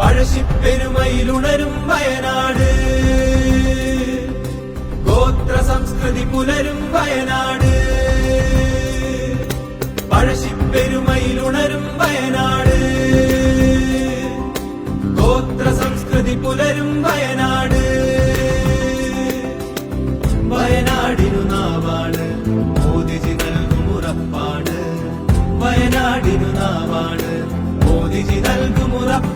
പഴശിപ്പെരുമയിലുണരും വയനാട്. ഗോത്ര സംസ്കൃതി പുലരും വയനാട്. പഴശിപ്പെരുമയിലുണരും വയനാട്. ഗോത്ര സംസ്കൃതി പുലരും വയനാട്. വയനാടിനു നാവാണ് മോദിജി നൽകും ഉറപ്പാണ്. വയനാടിനു നാവാണ് മോദിജി നൽകും ഉറപ്പാണ്.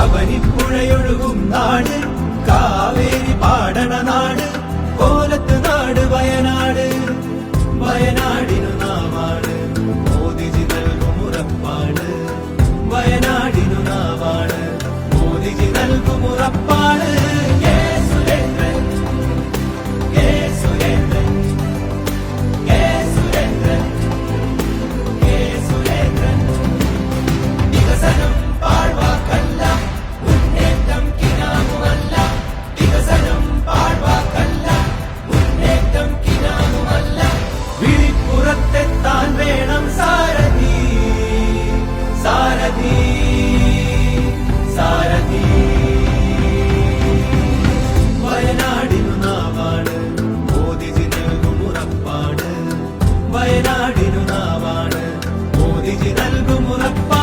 കബനിപ്പുഴയൊഴുകും നാട്. കാവേരി പാടണ നാട്. കോലത്ത് നാട് വയനാട്. Murappa.